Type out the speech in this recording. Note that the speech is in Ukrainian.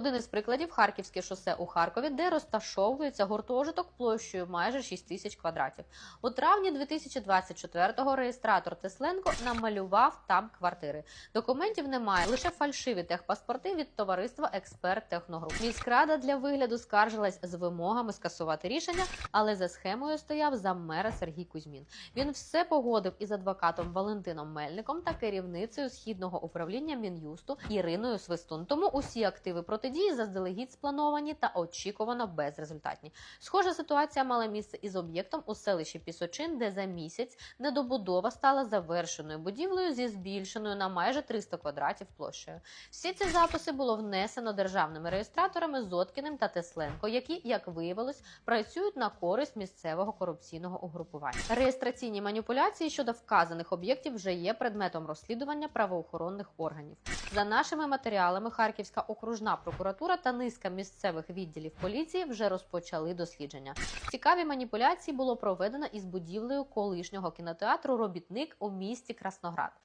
Один із прикладів Харківське шосе у Харкові, де розташовується гуртожиток площею майже 6 тисяч квадратів. У травні 2024-го реєстратор Тесленко намалював там квартири. Документів немає, лише фальшиві техпаспорти від товариства Експерт Техногруп. Міськрада для вигляду скаржилась з вимогами скасувати рішення, але за схемою стояв заммера Сергій Кузьмін. Він все погодив із адвокатом Валентином Мельником та керівницею східного управління Мін'юсту Іриною Свистун. Тому усі активи протидії заздалегідь сплановані та очікувано безрезультатні. Схожа ситуація мала місце із об'єктом у селищі Пісочин, де за місяць недобудова стала завершеною будівлею зі збільшеною на майже 300 квадратів площею. Всі ці записи було внесено державними реєстраторами Зоткіним та Тесленко, які, як виявилось, працюють на користь місцевого корупційного угрупування. Реєстраційні маніпуляції щодо вказаних об'єктів вже є предметом розслідування правоохоронних органів. За нашими матеріалами, Харківська окружна прокуратура та низка місцевих відділів поліції вже розпочали дослідження. Цікаві маніпуляції було проведено із будівлею колишнього кінотеатру Робітник у місті Красноград.